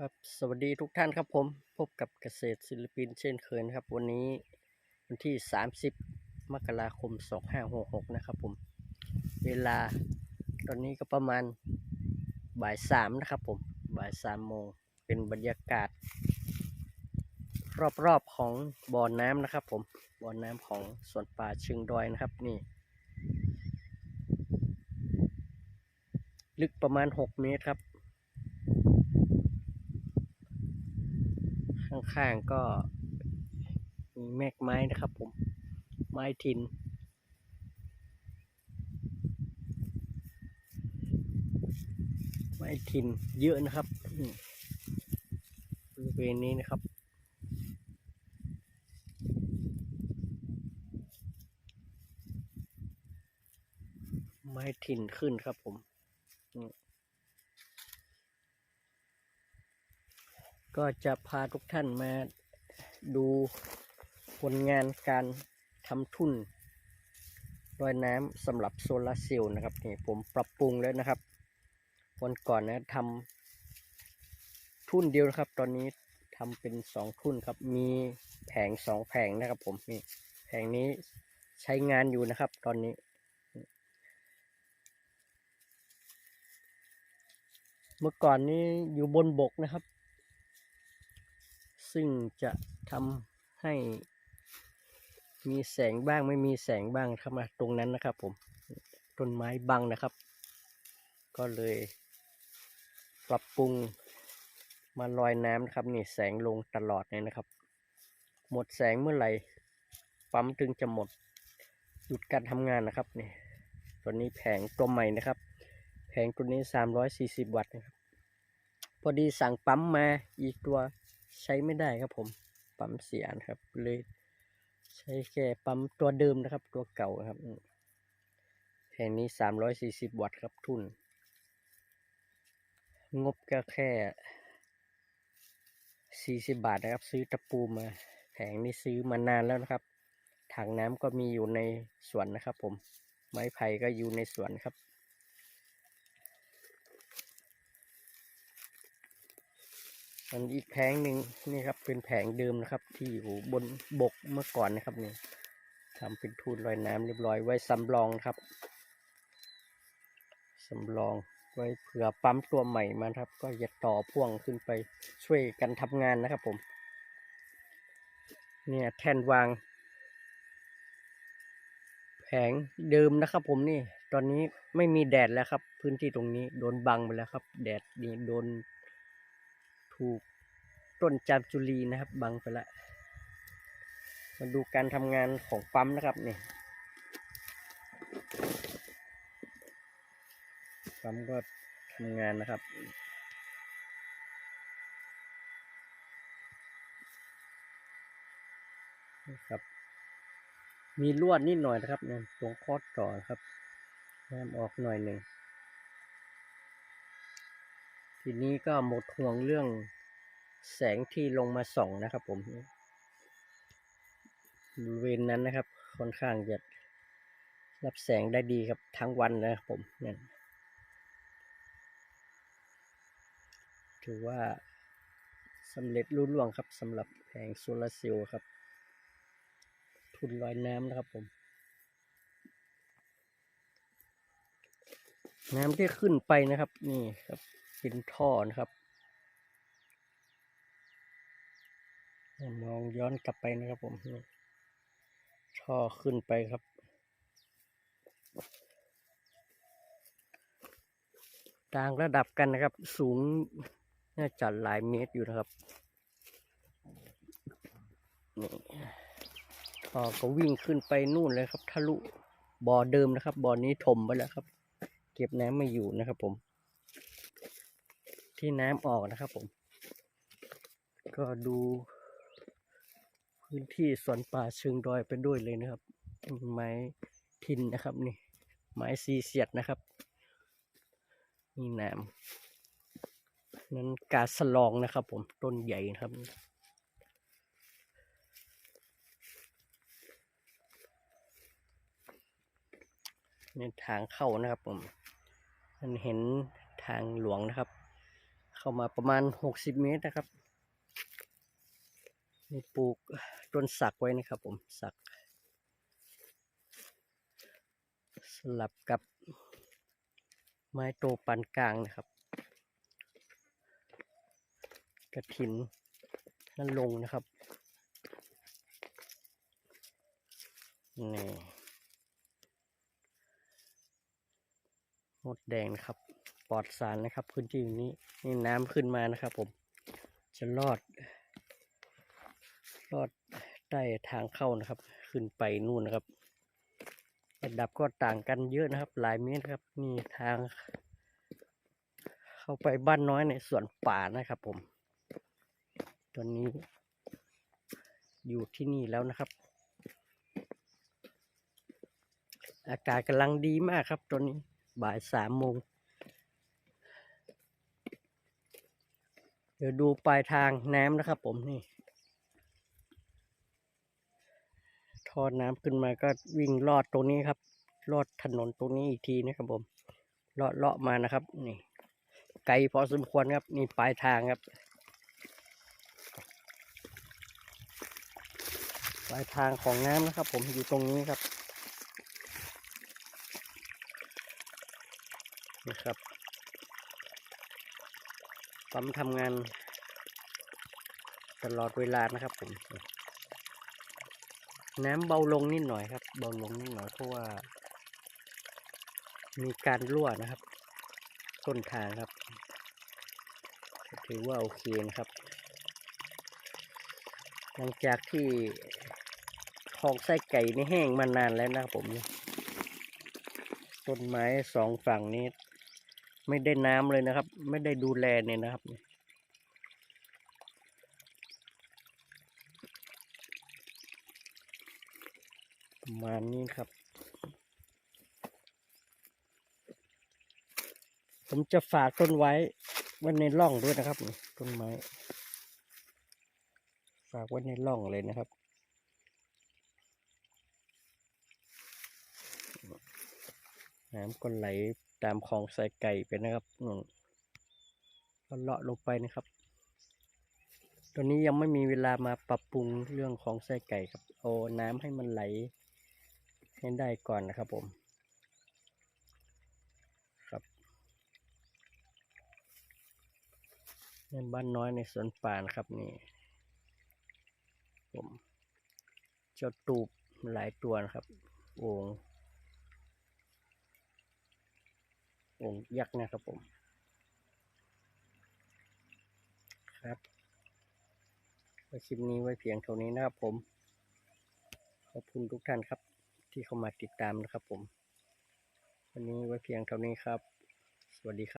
ครับสวัสดีทุกท่านครับผมพบกับเกษตรศิลปินเช่นเคยนะครับ วันนี้วันที่ 30 มกราคม 2566 นะครับผม เวลาตอนนี้ก็ประมาณบ่ายสามนะครับผมบ่ายสามโมงเป็นบรรยากาศ รอบๆของบ่อน้ำนะครับผมบ่อน้ำของสวนป่าเชิงดอยนะครับนี่ ลึกประมาณ 6 เมตรครับ ข้างๆก็มีแมกไม้นะครับผม ไม้ทินไม้ทินเยอะนะครับบริเวณนี้นะครับไม้ทินขึ้นครับผมอืม ก็จะพาทุกท่านมาดูผลงานการทำทุ่นลอยน้ำสำหรับโซลาร์เซลล์นะครับนี่ผมปรับปรุงแล้วนะครับ วันก่อนนะทำทุ่นเดียวนะครับ ตอนนี้ทำเป็นสองทุ่นครับ มีแผงสองแผงนะครับ ผมนี่แผงนี้ใช้งานอยู่นะครับ ตอนนี้เมื่อก่อนนี้อยู่บนบกนะครับ ซึ่งจะทำให้มีแสงบ้างไม่มีแสงบ้างครับมาตรงนั้นนะครับ ผมต้นไม้บังนะครับ ก็เลยปรับปรุงมาลอยน้ำนะครับนี่แสงลงตลอดเลยนะครับ หมดแสงเมื่อไหร่ปั๊มถึงจะหมดหยุดการทำงานนะครับนี่ตัวนี้แผงตัวใหม่นะครับ แผงตัวนี้ 340 วัตต์นะครับพอดีสั่งปั๊มมาอีกตัว ใช้ไม่ได้ครับผม ปั๊มเสียนะครับ เลยใช้แค่ปั๊มตัวเดิมนะครับ ตัวเก่าครับอืมแผงนี้340วัตต์ครับทุน งบก็แค่40บาทนะครับ ซื้อตะปูมาแผงนี้ซื้อมานานแล้วนะครับถังน้ำก็มีอยู่ในสวนนะครับผม ไม้ไผ่ก็อยู่ในสวนครับ อันอีกแผงหนึ่งนี่ครับเป็นแผงเดิมนะครับ ที่อยู่บนบกเมื่อก่อนนะครับนี่ทำเป็นทูนลอยน้ำเรียบร้อยไว้สำรองครับสำรองไว้เผื่อปั๊มตัวใหม่มาครับ ก็จะต่อพ่วงขึ้นไปช่วยกันทำงานนะครับผม เนี่ยแท่นวาง แผงเดิมนะครับผมนี่ ตอนนี้ไม่มีแดดแล้วครับ พื้นที่ตรงนี้โดนบังไปแล้วครับ แดดนี่โดน ถูกต้นจามจุลีนะครับ บังไปละ มาดูการทำงานของปั๊มนะครับนี่ปั๊มก็ทำงานนะครับนะครับ มีลวดนิดหน่อยนะครับเนี่ยตรงคอดต่อนครับน้ำออกหน่อยหนึ่ง ทีนี้ก็หมดห่วงเรื่องแสงที่ลงมาส่องนะครับผมบริเวณนั้นนะครับ ค่อนข้างจะรับแสงได้ดีครับทั้งวันนะครับผมเนี่ยถือว่าสำเร็จรุ่ล่วงครับสำหรับแผงโซลาร์เซลล์ครับ ทุนลอยน้ำนะครับผม น้ำที่ขึ้นไปนะครับ นี่ครับ เป็นท่อนะครับมองย้อนกลับไปนะครับผมท่อขึ้นไปครับต่างระดับกันนะครับ สูงน่าจะหลายเมตรอยู่นะครับนี่ท่อก็วิ่งขึ้นไปนู่นเลยครับทะลุบ่อเดิมนะครับบ่อนี้ถมไปแล้วครับ เก็บน้ำไม่อยู่นะครับผม ที่น้ำออกนะครับผม ก็ดูพื้นที่สวนป่าเชิงดอยไปด้วยเลยนะครับ ไม้ทินนะครับนี่ ไม้ซีเสียดนะครับ นี่น้ำนั้นกาสลองนะครับผมต้นใหญ่นะครับนี่ทางเข้านะครับผม มันเห็นทางหลวงนะครับ เข้ามาประมาณหกสิบเมตรนะครับมีปลูกต้นสักไว้นะครับผมสัก สลับกับไม้โตปานกลางนะครับ กระถินนั่นลงนะครับนี่มดแดงนะครับ ปลอดสารนะครับ พื้นที่นี้นี่น้ำขึ้นมานะครับ ผมจะรอดรอดใต้ทางเข้านะครับ ขึ้นไปนู่นนะครับระดับก็ต่างกันเยอะนะครับ หลายเมตรครับนี่ทาง เข้าไปบ้านน้อยในสวนป่านะครับ ผมตอนนี้ อยู่ที่นี่แล้วนะครับ อากาศกำลังดีมากครับตอนนี้บ่ายสามโมง ดี๋ยวดูปลายทางน้ำนะครับผมนี่ทอดน้ำขึ้นมาก็วิ่งลอดตรงนี้ครับ ลอดถนนตรงนี้อีกทีนะครับผมเลาะเลาะมานะครับ นี่ ไกลพอสมควรครับ นี่ปลายทางครับ ปลายทางของน้ำนะครับ ผมอยู่ตรงนี้ครับนี่ครับ ปั๊มทำงานตลอดเวลานะครับผมน้ำเบาลงนิดหน่อยครับ เบาลงนิดหน่อยเพราะว่า มีการรั่วนะครับ ต้นทางครับถือว่าโอเคนะครับ หลังจากที่คลองไส้ไก่นี่แห้งมานานแล้วนะครับผม ต้นไม้สองฝั่งนี้ ไม่ได้น้ำเลยนะครับ ไม่ได้ดูแลเนี่ยนะครับประมาณนี้ครับ ผมจะฝากต้นไว้ไว้ในร่องด้วยนะครับต้นไม้ ฝากไว้ในร่องเลยนะครับน้ำก็ไหล ตามคลองสายไก่ไปนะครับนู่นก็เลาะลงไปนะครับตอนนี้ยังไม่มีเวลามาปรับปรุงเรื่องของไส้ไก่ครับเอาน้ำให้มันไหลให้ได้ก่อนนะครับผมครับนี่บ้านน้อยในสวนป่านะครับนี่ผมเจ้าตูบหลายตัวนะครับ โอ่งโอ่งยักษ์นะครับผม ครับไว้คลิปนี้ไว้เพียงเท่านี้นะครับผม ขอบคุณทุกท่านครับ ที่เข้ามาติดตามนะครับผม วันนี้ไว้เพียงเท่านี้ครับ สวัสดีครับ